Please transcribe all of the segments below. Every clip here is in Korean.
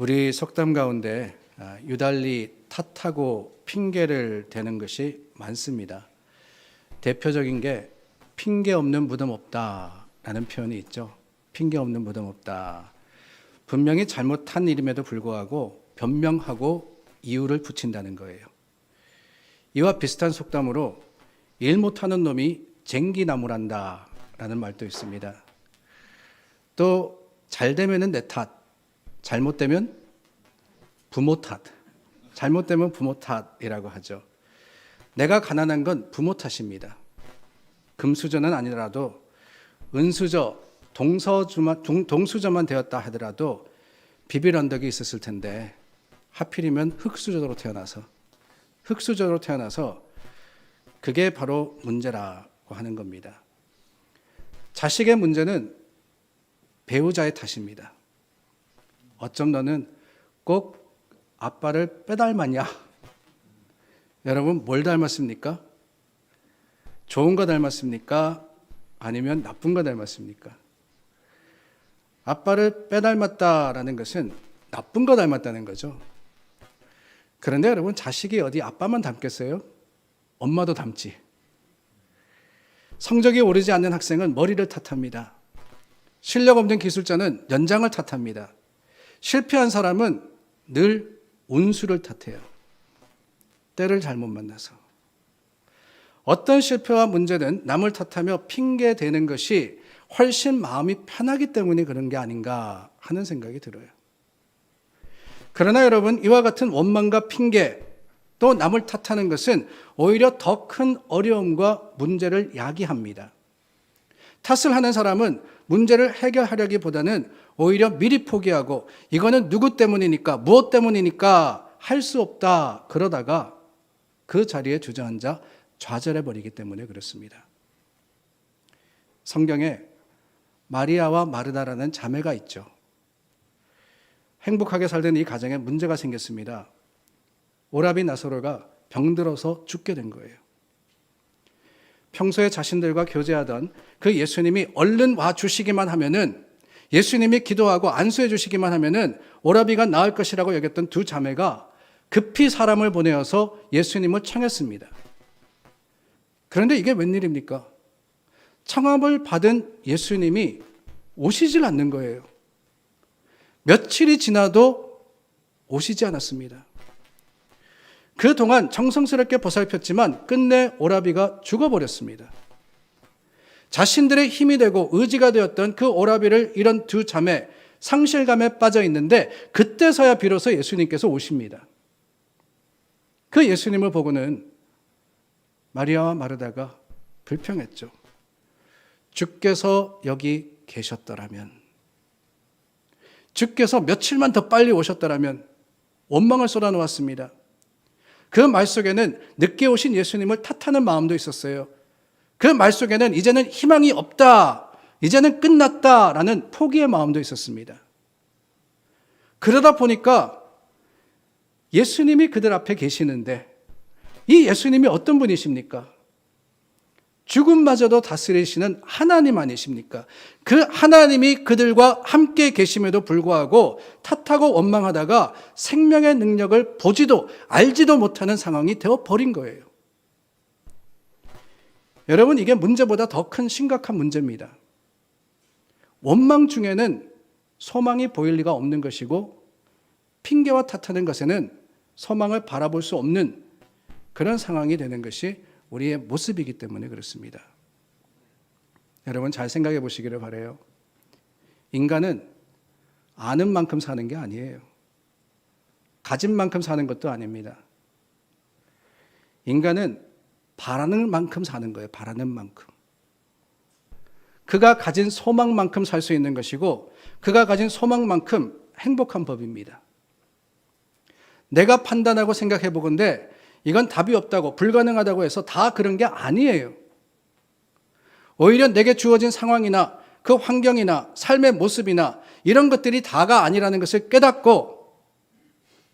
우리 속담 가운데 아, 유달리 탓하고 핑계를 대는 것이 많습니다. 대표적인 게 핑계 없는 무덤 없다라는 표현이 있죠. 핑계 없는 무덤 없다. 분명히 잘못한 일임에도 불구하고 변명하고 이유를 붙인다는 거예요. 이와 비슷한 속담으로 일 못하는 놈이 쟁기나무란다라는 말도 있습니다. 또 잘 되면은 내 탓, 잘못되면 부모 탓, 잘못되면 부모 탓이라고 하죠. 내가 가난한 건 부모 탓입니다. 금수저는 아니더라도 은수저, 동서주만, 동- 동수저만 되었다 하더라도 비빌 언덕이 있었을 텐데 하필이면 흙수저로 태어나서 흙수저로 태어나서 그게 바로 문제라고 하는 겁니다. 자식의 문제는 배우자의 탓입니다. 어쩜 너는 꼭 아빠를 빼닮았냐? 여러분 뭘 닮았습니까? 좋은 거 닮았습니까? 아니면 나쁜 거 닮았습니까? 아빠를 빼닮았다라는 것은 나쁜 거 닮았다는 거죠. 그런데 여러분 자식이 어디 아빠만 닮겠어요? 엄마도 닮지. 성적이 오르지 않는 학생은 머리를 탓합니다. 실력 없는 기술자는 연장을 탓합니다. 실패한 사람은 늘 운수를 탓해요. 때를 잘못 만나서. 어떤 실패와 문제는 남을 탓하며 핑계 대는 것이 훨씬 마음이 편하기 때문에 그런 게 아닌가 하는 생각이 들어요. 그러나 여러분, 이와 같은 원망과 핑계, 또 남을 탓하는 것은 오히려 더 큰 어려움과 문제를 야기합니다. 탓을 하는 사람은 문제를 해결하려기보다는 오히려 미리 포기하고 이거는 누구 때문이니까, 무엇 때문이니까 할 수 없다. 그러다가 그 자리에 주저앉아 좌절해 버리기 때문에 그렇습니다. 성경에 마리아와 마르다라는 자매가 있죠. 행복하게 살던 이 가정에 문제가 생겼습니다. 오라비 나사로가 병들어서 죽게 된 거예요. 평소에 자신들과 교제하던 그 예수님이 얼른 와 주시기만 하면은 예수님이 기도하고 안수해 주시기만 하면은 오라비가 나을 것이라고 여겼던 두 자매가 급히 사람을 보내어서 예수님을 청했습니다. 그런데 이게 웬일입니까? 청함을 받은 예수님이 오시질 않는 거예요. 며칠이 지나도 오시지 않았습니다. 그동안 정성스럽게 보살폈지만 끝내 오라비가 죽어버렸습니다. 자신들의 힘이 되고 의지가 되었던 그 오라비를 잃은 두 자매 상실감에 빠져 있는데 그때서야 비로소 예수님께서 오십니다. 그 예수님을 보고는 마리아와 마르다가 불평했죠. 주께서 여기 계셨더라면, 주께서 며칠만 더 빨리 오셨더라면 원망을 쏟아놓았습니다. 그 말 속에는 늦게 오신 예수님을 탓하는 마음도 있었어요. 그 말 속에는 이제는 희망이 없다, 이제는 끝났다라는 포기의 마음도 있었습니다. 그러다 보니까 예수님이 그들 앞에 계시는데 이 예수님이 어떤 분이십니까? 죽음마저도 다스리시는 하나님 아니십니까? 그 하나님이 그들과 함께 계심에도 불구하고 탓하고 원망하다가 생명의 능력을 보지도 알지도 못하는 상황이 되어 버린 거예요. 여러분, 이게 문제보다 더 큰 심각한 문제입니다. 원망 중에는 소망이 보일 리가 없는 것이고 핑계와 탓하는 것에는 소망을 바라볼 수 없는 그런 상황이 되는 것이 우리의 모습이기 때문에 그렇습니다. 여러분 잘 생각해 보시기를 바래요. 인간은 아는 만큼 사는 게 아니에요. 가진 만큼 사는 것도 아닙니다. 인간은 바라는 만큼 사는 거예요. 바라는 만큼. 그가 가진 소망만큼 살 수 있는 것이고 그가 가진 소망만큼 행복한 법입니다. 내가 판단하고 생각해 보건데 이건 답이 없다고 불가능하다고 해서 다 그런 게 아니에요. 오히려 내게 주어진 상황이나 그 환경이나 삶의 모습이나 이런 것들이 다가 아니라는 것을 깨닫고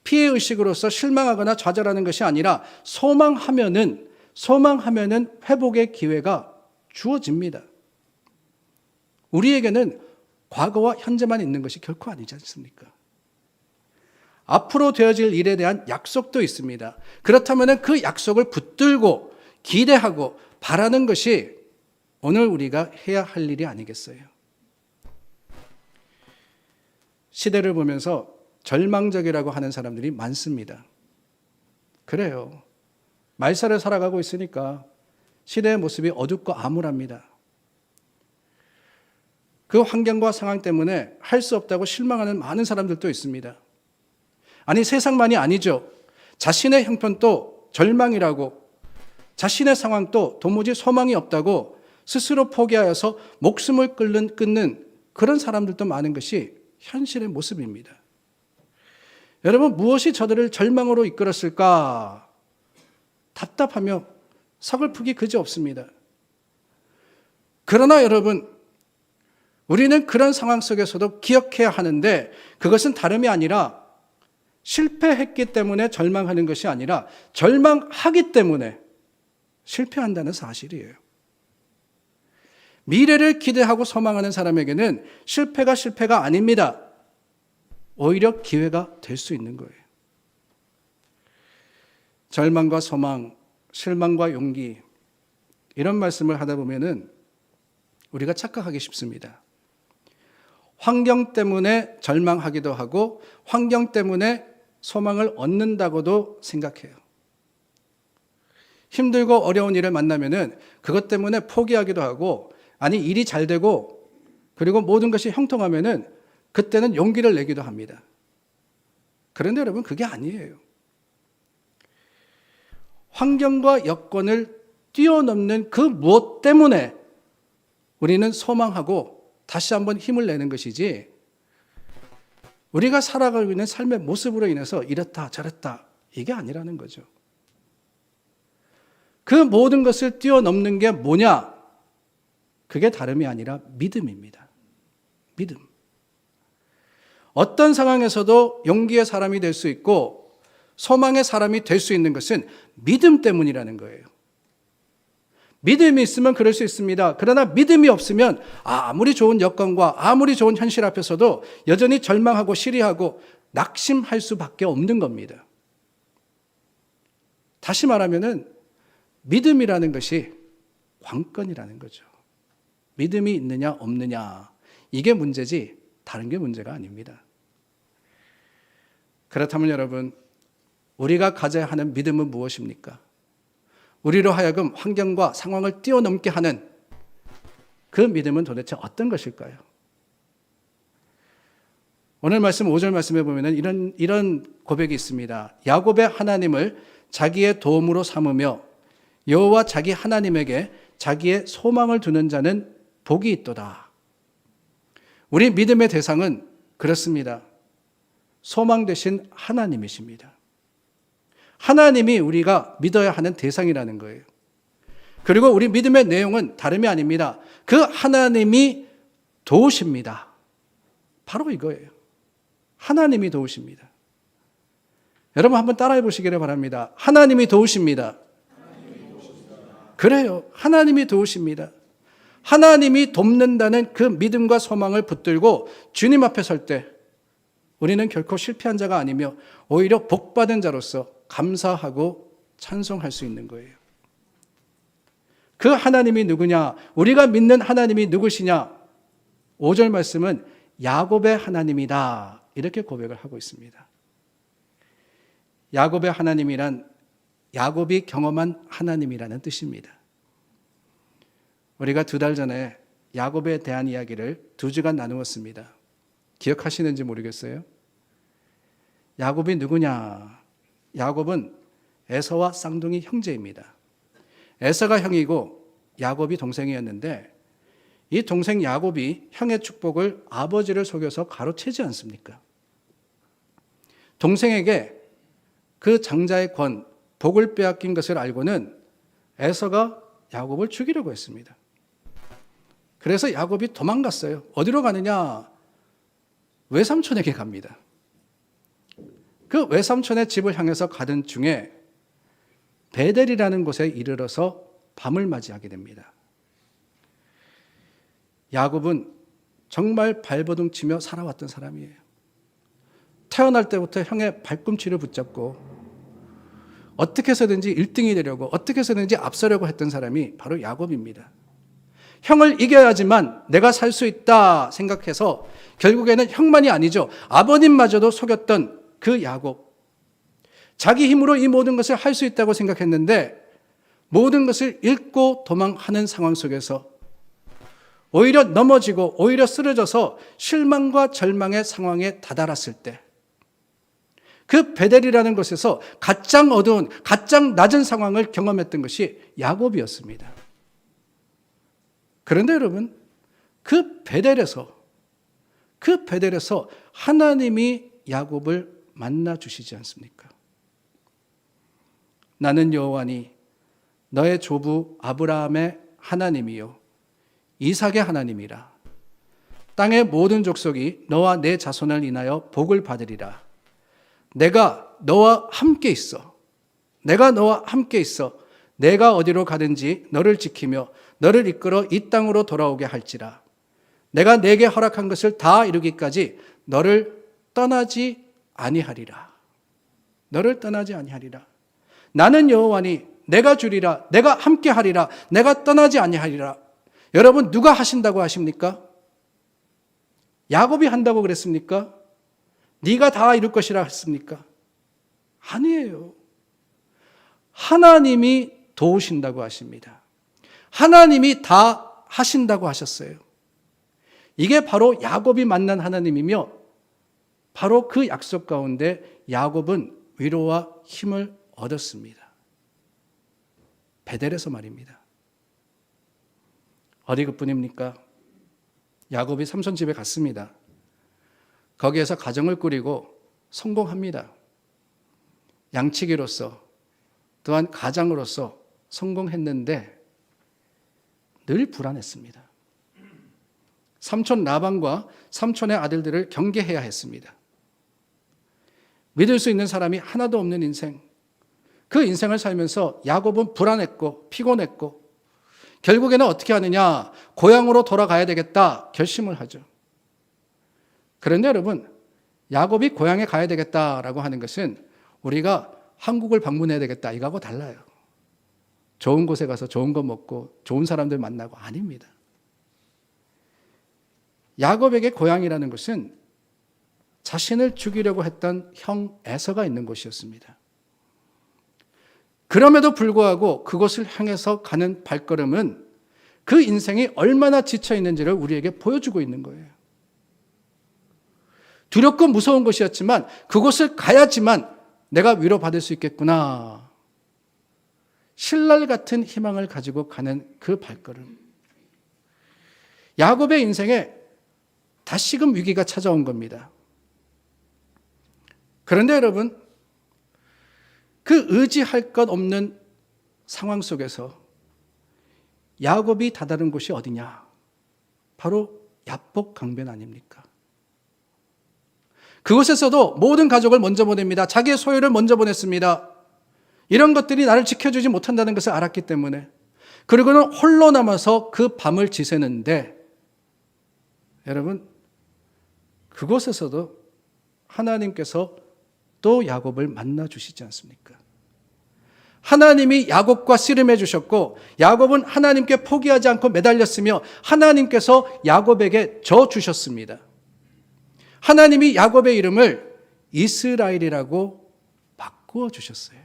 피해 의식으로서 실망하거나 좌절하는 것이 아니라 소망하면은 소망하면은 회복의 기회가 주어집니다. 우리에게는 과거와 현재만 있는 것이 결코 아니지 않습니까? 앞으로 되어질 일에 대한 약속도 있습니다. 그렇다면 그 약속을 붙들고 기대하고 바라는 것이 오늘 우리가 해야 할 일이 아니겠어요? 시대를 보면서 절망적이라고 하는 사람들이 많습니다. 그래요. 말살을 살아가고 있으니까 시대의 모습이 어둡고 암울합니다. 그 환경과 상황 때문에 할 수 없다고 실망하는 많은 사람들도 있습니다. 아니, 세상만이 아니죠. 자신의 형편도 절망이라고, 자신의 상황도 도무지 소망이 없다고 스스로 포기하여서 목숨을 끊는, 끊는 그런 사람들도 많은 것이 현실의 모습입니다. 여러분, 무엇이 저들을 절망으로 이끌었을까? 답답하며 서글프기 그지 없습니다. 그러나 여러분, 우리는 그런 상황 속에서도 기억해야 하는데 그것은 다름이 아니라 실패했기 때문에 절망하는 것이 아니라 절망하기 때문에 실패한다는 사실이에요. 미래를 기대하고 소망하는 사람에게는 실패가 실패가 아닙니다. 오히려 기회가 될 수 있는 거예요. 절망과 소망, 실망과 용기, 이런 말씀을 하다 보면은 우리가 착각하기 쉽습니다. 환경 때문에 절망하기도 하고 환경 때문에 소망을 얻는다고도 생각해요. 힘들고 어려운 일을 만나면은 그것 때문에 포기하기도 하고 아니 일이 잘 되고 그리고 모든 것이 형통하면은 그때는 용기를 내기도 합니다. 그런데 여러분 그게 아니에요. 환경과 여건을 뛰어넘는 그 무엇 때문에 우리는 소망하고 다시 한번 힘을 내는 것이지 우리가 살아가고 있는 삶의 모습으로 인해서 이렇다 저랬다 이게 아니라는 거죠. 그 모든 것을 뛰어넘는 게 뭐냐? 그게 다름이 아니라 믿음입니다. 믿음. 어떤 상황에서도 용기의 사람이 될 수 있고 소망의 사람이 될 수 있는 것은 믿음 때문이라는 거예요. 믿음이 있으면 그럴 수 있습니다. 그러나 믿음이 없으면 아무리 좋은 여건과 아무리 좋은 현실 앞에서도 여전히 절망하고 시리하고 낙심할 수밖에 없는 겁니다. 다시 말하면은 믿음이라는 것이 관건이라는 거죠. 믿음이 있느냐 없느냐 이게 문제지 다른 게 문제가 아닙니다. 그렇다면 여러분 우리가 가져야 하는 믿음은 무엇입니까? 우리로 하여금 환경과 상황을 뛰어넘게 하는 그 믿음은 도대체 어떤 것일까요? 오늘 말씀 5절 말씀에 보면은 이런 이런 고백이 있습니다. 야곱의 하나님을 자기의 도움으로 삼으며 여호와 자기 하나님에게 자기의 소망을 두는 자는 복이 있도다. 우리 믿음의 대상은 그렇습니다. 소망 되신 하나님이십니다. 하나님이 우리가 믿어야 하는 대상이라는 거예요. 그리고 우리 믿음의 내용은 다름이 아닙니다. 그 하나님이 도우십니다. 바로 이거예요. 하나님이 도우십니다. 여러분 한번 따라해 보시기를 바랍니다. 하나님이 도우십니다. 그래요. 하나님이 도우십니다. 하나님이 돕는다는 그 믿음과 소망을 붙들고 주님 앞에 설 때 우리는 결코 실패한 자가 아니며 오히려 복받은 자로서 감사하고 찬송할 수 있는 거예요. 그 하나님이 누구냐? 우리가 믿는 하나님이 누구시냐? 5절 말씀은 야곱의 하나님이다. 이렇게 고백을 하고 있습니다. 야곱의 하나님이란 야곱이 경험한 하나님이라는 뜻입니다. 우리가 두 달 전에 야곱에 대한 이야기를 두 주간 나누었습니다. 기억하시는지 모르겠어요. 야곱이 누구냐? 야곱은 에서와 쌍둥이 형제입니다. 에서가 형이고 야곱이 동생이었는데 이 동생 야곱이 형의 축복을 아버지를 속여서 가로채지 않습니까? 동생에게 그 장자의 권, 복을 빼앗긴 것을 알고는 에서가 야곱을 죽이려고 했습니다. 그래서 야곱이 도망갔어요. 어디로 가느냐? 외삼촌에게 갑니다. 그 외삼촌의 집을 향해서 가던 중에 베델이라는 곳에 이르러서 밤을 맞이하게 됩니다. 야곱은 정말 발버둥 치며 살아왔던 사람이에요. 태어날 때부터 형의 발꿈치를 붙잡고 어떻게 해서든지 1등이 되려고 어떻게 해서든지 앞서려고 했던 사람이 바로 야곱입니다. 형을 이겨야지만 내가 살 수 있다 생각해서 결국에는 형만이 아니죠. 아버님마저도 속였던 그 야곱. 자기 힘으로 이 모든 것을 할 수 있다고 생각했는데 모든 것을 잃고 도망하는 상황 속에서 오히려 넘어지고 오히려 쓰러져서 실망과 절망의 상황에 다다랐을 때 그 베델이라는 곳에서 가장 어두운 가장 낮은 상황을 경험했던 것이 야곱이었습니다. 그런데 여러분 그 베델에서 그 베델에서 하나님이 야곱을 만나 주시지 않습니까? 나는 여호와니 너의 조부 아브라함의 하나님이요 이삭의 하나님이라. 땅의 모든 족속이 너와 내 자손을 인하여 복을 받으리라. 내가 너와 함께 있어. 내가 너와 함께 있어 내가 어디로 가든지 너를 지키며 너를 이끌어 이 땅으로 돌아오게 할지라. 내가 내게 허락한 것을 다 이루기까지 너를 떠나지 아니하리라 너를 떠나지 아니하리라 나는 여호와니 내가 주리라 내가 함께 하리라 내가 떠나지 아니하리라 여러분 누가 하신다고 하십니까? 야곱이 한다고 그랬습니까? 네가 다 이룰 것이라 했습니까? 아니에요. 하나님이 도우신다고 하십니다. 하나님이 다 하신다고 하셨어요. 이게 바로 야곱이 만난 하나님이며 바로 그 약속 가운데 야곱은 위로와 힘을 얻었습니다. 베델에서 말입니다. 어디 그뿐입니까? 야곱이 삼손 집에 갔습니다. 거기에서 가정을 꾸리고 성공합니다. 양치기로서 또한 가장으로서 성공했는데 늘 불안했습니다. 삼촌 라반과 삼촌의 아들들을 경계해야 했습니다. 믿을 수 있는 사람이 하나도 없는 인생. 그 인생을 살면서 야곱은 불안했고 피곤했고 결국에는 어떻게 하느냐? 고향으로 돌아가야 되겠다 결심을 하죠. 그런데 여러분, 야곱이 고향에 가야 되겠다라고 하는 것은 우리가 한국을 방문해야 되겠다 이거하고 달라요. 좋은 곳에 가서 좋은 거 먹고 좋은 사람들 만나고 아닙니다. 야곱에게 고향이라는 것은 자신을 죽이려고 했던 형 에서가 있는 곳이었습니다. 그럼에도 불구하고 그곳을 향해서 가는 발걸음은 그 인생이 얼마나 지쳐 있는지를 우리에게 보여주고 있는 거예요. 두렵고 무서운 것이었지만 그곳을 가야지만 내가 위로받을 수 있겠구나. 신랄 같은 희망을 가지고 가는 그 발걸음. 야곱의 인생에 다시금 위기가 찾아온 겁니다. 그런데 여러분, 그 의지할 것 없는 상황 속에서 야곱이 다다른 곳이 어디냐? 바로 야복 강변 아닙니까? 그곳에서도 모든 가족을 먼저 보냅니다. 자기의 소유를 먼저 보냈습니다. 이런 것들이 나를 지켜주지 못한다는 것을 알았기 때문에. 그리고는 홀로 남아서 그 밤을 지새는데, 여러분, 그곳에서도 하나님께서 또 야곱을 만나 주시지 않습니까? 하나님이 야곱과 씨름해 주셨고 야곱은 하나님께 포기하지 않고 매달렸으며 하나님께서 야곱에게 져 주셨습니다. 하나님이 야곱의 이름을 이스라엘이라고 바꾸어 주셨어요.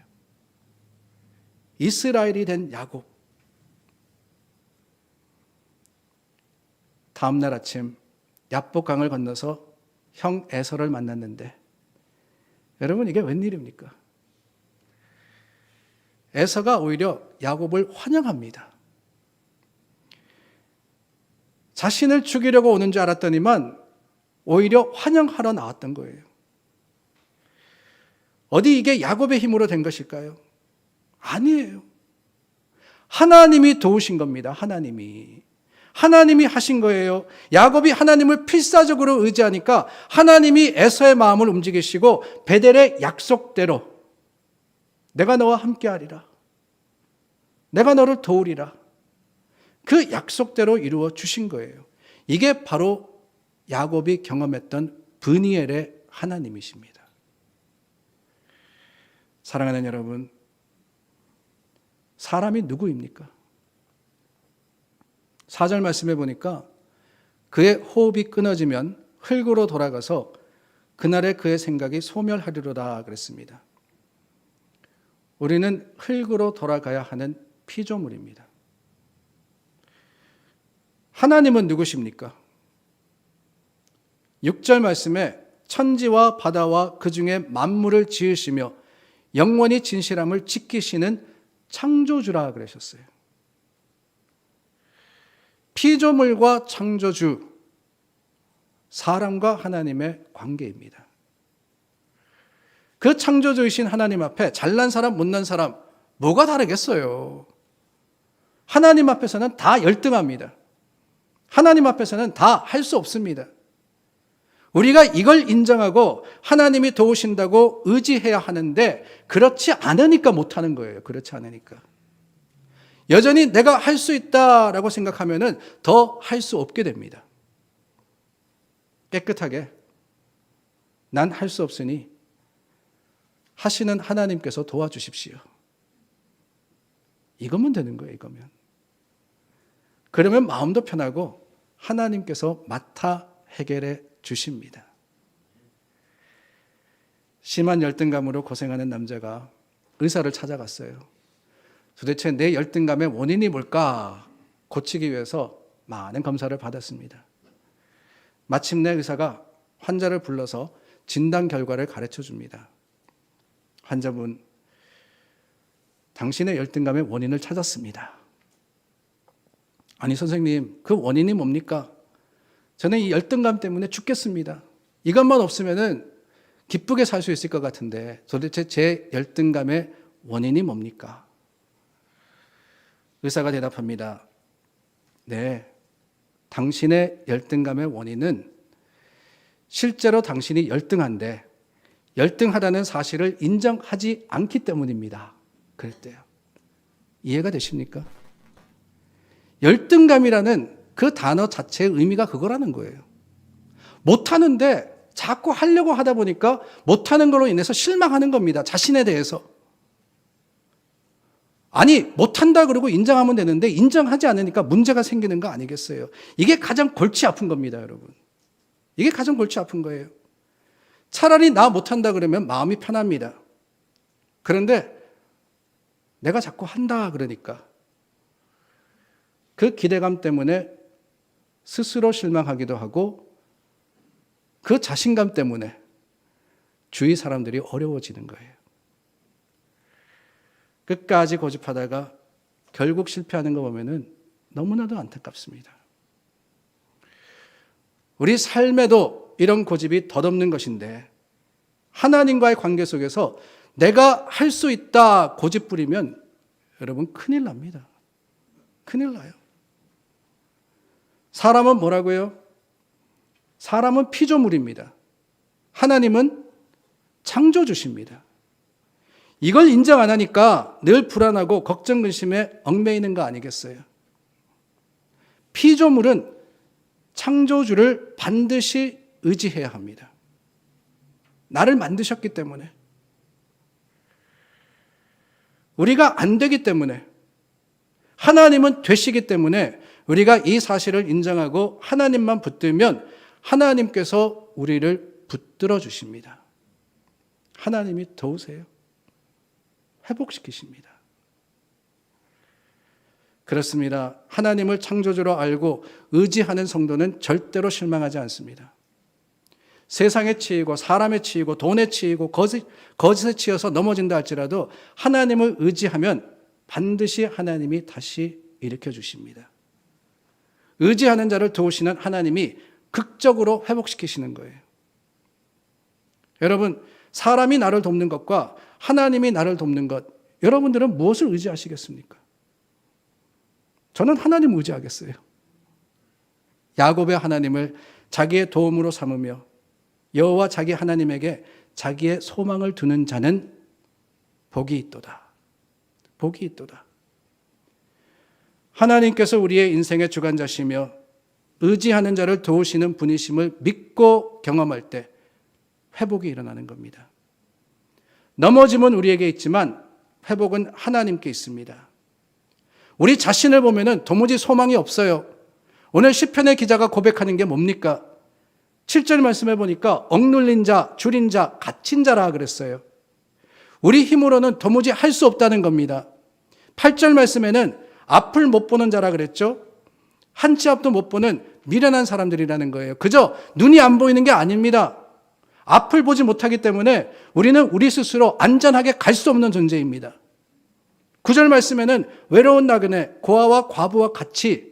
이스라엘이 된 야곱. 다음 날 아침 야복강을 건너서 형 에서를 만났는데 여러분 이게 웬일입니까? 에서가 오히려 야곱을 환영합니다. 자신을 죽이려고 오는 줄 알았더니만 오히려 환영하러 나왔던 거예요. 어디 이게 야곱의 힘으로 된 것일까요? 아니에요. 하나님이 도우신 겁니다. 하나님이. 하나님이 하신 거예요. 야곱이 하나님을 필사적으로 의지하니까 하나님이 에서의 마음을 움직이시고 베델의 약속대로 내가 너와 함께하리라. 내가 너를 도우리라. 그 약속대로 이루어 주신 거예요. 이게 바로 야곱이 경험했던 브니엘의 하나님이십니다. 사랑하는 여러분, 사람이 누구입니까? 사절 말씀해 보니까 그의 호흡이 끊어지면 흙으로 돌아가서 그날의 그의 생각이 소멸하리로다 그랬습니다. 우리는 흙으로 돌아가야 하는 피조물입니다. 하나님은 누구십니까? 6절 말씀에 천지와 바다와 그 중에 만물을 지으시며 영원히 진실함을 지키시는 창조주라 그러셨어요. 피조물과 창조주, 사람과 하나님의 관계입니다. 그 창조주이신 하나님 앞에 잘난 사람, 못난 사람, 뭐가 다르겠어요? 하나님 앞에서는 다 열등합니다. 하나님 앞에서는 다 할 수 없습니다. 우리가 이걸 인정하고 하나님이 도우신다고 의지해야 하는데 그렇지 않으니까 못하는 거예요. 그렇지 않으니까. 여전히 내가 할 수 있다라고 생각하면은 더 할 수 없게 됩니다. 깨끗하게 난 할 수 없으니 하시는 하나님께서 도와주십시오. 이거면 되는 거예요, 이거면. 그러면 마음도 편하고 하나님께서 맡아 해결해 주십니다. 심한 열등감으로 고생하는 남자가 의사를 찾아갔어요. 도대체 내 열등감의 원인이 뭘까 고치기 위해서 많은 검사를 받았습니다. 마침내 의사가 환자를 불러서 진단 결과를 가르쳐 줍니다. 환자분, 당신의 열등감의 원인을 찾았습니다. 아니, 선생님, 그 원인이 뭡니까? 저는 이 열등감 때문에 죽겠습니다. 이것만 없으면은 기쁘게 살 수 있을 것 같은데 도대체 제 열등감의 원인이 뭡니까? 의사가 대답합니다. 네. 당신의 열등감의 원인은 실제로 당신이 열등한데 열등하다는 사실을 인정하지 않기 때문입니다. 그랬대요. 이해가 되십니까? 열등감이라는 그 단어 자체의 의미가 그거라는 거예요. 못하는데 자꾸 하려고 하다 보니까 못하는 걸로 인해서 실망하는 겁니다. 자신에 대해서. 아니, 못한다 그러고 인정하면 되는데 인정하지 않으니까 문제가 생기는 거 아니겠어요? 이게 가장 골치 아픈 겁니다, 여러분. 이게 가장 골치 아픈 거예요. 차라리 나 못한다 그러면 마음이 편합니다. 그런데 내가 자꾸 한다 그러니까 그 기대감 때문에 스스로 실망하기도 하고 그 자신감 때문에 주위 사람들이 어려워지는 거예요. 끝까지 고집하다가 결국 실패하는 거 보면은 너무나도 안타깝습니다. 우리 삶에도 이런 고집이 덧없는 것인데 하나님과의 관계 속에서 내가 할 수 있다 고집 부리면 여러분 큰일 납니다. 큰일 나요. 사람은 뭐라고요? 사람은 피조물입니다. 하나님은 창조주십니다. 이걸 인정 안 하니까 늘 불안하고 걱정 근심에 얽매이는 거 아니겠어요? 피조물은 창조주를 반드시 의지해야 합니다. 나를 만드셨기 때문에. 우리가 안 되기 때문에. 하나님은 되시기 때문에 우리가 이 사실을 인정하고 하나님만 붙들면 하나님께서 우리를 붙들어 주십니다. 하나님이 도우세요. 회복시키십니다. 그렇습니다. 하나님을 창조주로 알고 의지하는 성도는 절대로 실망하지 않습니다. 세상에 치이고 사람에 치이고 돈에 치이고 거짓, 거짓에 치여서 넘어진다 할지라도 하나님을 의지하면 반드시 하나님이 다시 일으켜 주십니다. 의지하는 자를 도우시는 하나님이 극적으로 회복시키시는 거예요. 여러분, 사람이 나를 돕는 것과 하나님이 나를 돕는 것, 여러분들은 무엇을 의지하시겠습니까? 저는 하나님 의지하겠어요. 야곱의 하나님을 자기의 도움으로 삼으며 여호와 자기 하나님에게 자기의 소망을 두는 자는 복이 있도다. 복이 있도다. 하나님께서 우리의 인생의 주관자시며 의지하는 자를 도우시는 분이심을 믿고 경험할 때 회복이 일어나는 겁니다. 넘어짐은 우리에게 있지만 회복은 하나님께 있습니다. 우리 자신을 보면은 도무지 소망이 없어요. 오늘 시편의 기자가 고백하는 게 뭡니까? 7절 말씀해 보니까 억눌린 자, 줄인 자, 갇힌 자라 그랬어요. 우리 힘으로는 도무지 할 수 없다는 겁니다. 8절 말씀에는 앞을 못 보는 자라 그랬죠? 한 치 앞도 못 보는 미련한 사람들이라는 거예요. 그저 눈이 안 보이는 게 아닙니다. 앞을 보지 못하기 때문에 우리는 우리 스스로 안전하게 갈 수 없는 존재입니다. 9절 말씀에는 외로운 나그네, 고아와 과부와 같이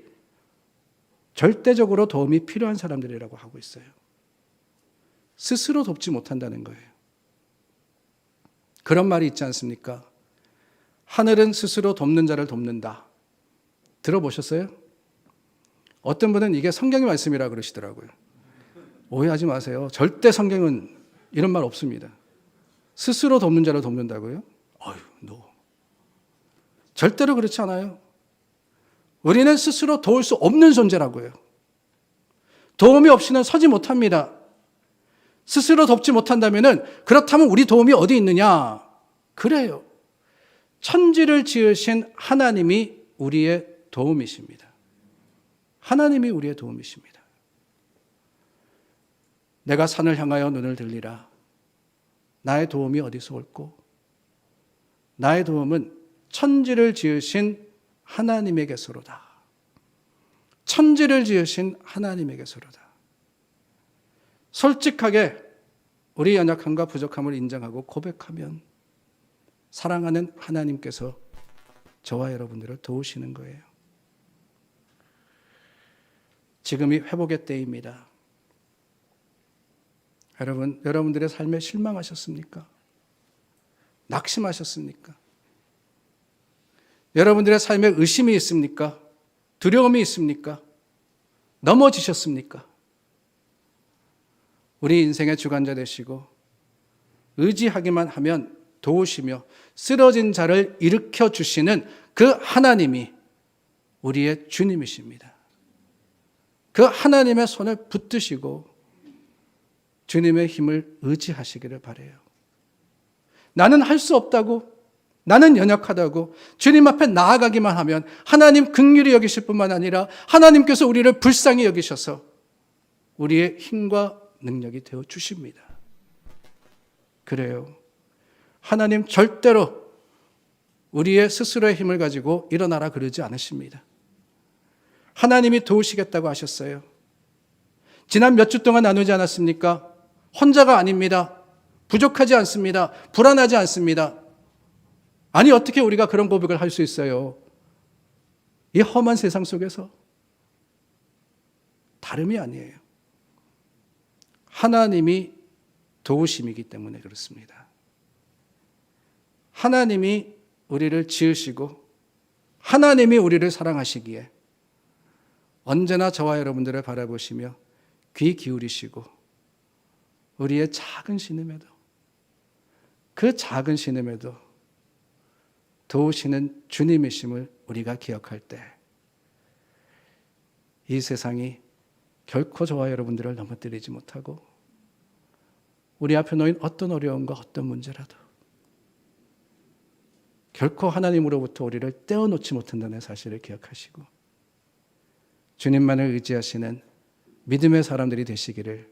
절대적으로 도움이 필요한 사람들이라고 하고 있어요. 스스로 돕지 못한다는 거예요. 그런 말이 있지 않습니까? 하늘은 스스로 돕는 자를 돕는다. 들어보셨어요? 어떤 분은 이게 성경의 말씀이라 그러시더라고요. 오해하지 마세요. 절대 성경은 이런 말 없습니다. 스스로 돕는 자를 돕는다고요? 어휴, 노. 절대로 그렇지 않아요. 우리는 스스로 도울 수 없는 존재라고요. 도움이 없이는 서지 못합니다. 스스로 돕지 못한다면은 그렇다면 우리 도움이 어디 있느냐? 그래요. 천지를 지으신 하나님이 우리의 도움이십니다. 하나님이 우리의 도움이십니다. 내가 산을 향하여 눈을 들리라. 나의 도움이 어디서 올고? 나의 도움은 천지를 지으신 하나님에게서로다. 천지를 지으신 하나님에게서로다. 솔직하게 우리 연약함과 부족함을 인정하고 고백하면 사랑하는 하나님께서 저와 여러분들을 도우시는 거예요. 지금이 회복의 때입니다. 여러분, 여러분들의 삶에 실망하셨습니까? 낙심하셨습니까? 여러분들의 삶에 의심이 있습니까? 두려움이 있습니까? 넘어지셨습니까? 우리 인생의 주관자 되시고 의지하기만 하면 도우시며 쓰러진 자를 일으켜 주시는 그 하나님이 우리의 주님이십니다. 그 하나님의 손을 붙드시고 주님의 힘을 의지하시기를 바래요. 나는 할 수 없다고 나는 연약하다고 주님 앞에 나아가기만 하면 하나님 극률이 여기실 뿐만 아니라 하나님께서 우리를 불쌍히 여기셔서 우리의 힘과 능력이 되어 주십니다. 그래요. 하나님 절대로 우리의 스스로의 힘을 가지고 일어나라 그러지 않으십니다. 하나님이 도우시겠다고 하셨어요. 지난 몇 주 동안 나누지 않았습니까? 혼자가 아닙니다. 부족하지 않습니다. 불안하지 않습니다. 아니, 어떻게 우리가 그런 고백을 할 수 있어요? 이 험한 세상 속에서 다름이 아니에요. 하나님이 도우심이기 때문에 그렇습니다. 하나님이 우리를 지으시고 하나님이 우리를 사랑하시기에 언제나 저와 여러분들을 바라보시며 귀 기울이시고 우리의 작은 신음에도 그 작은 신음에도 도우시는 주님이심을 우리가 기억할 때 이 세상이 결코 저와 여러분들을 넘어뜨리지 못하고 우리 앞에 놓인 어떤 어려움과 어떤 문제라도 결코 하나님으로부터 우리를 떼어놓지 못한다는 사실을 기억하시고 주님만을 의지하시는 믿음의 사람들이 되시기를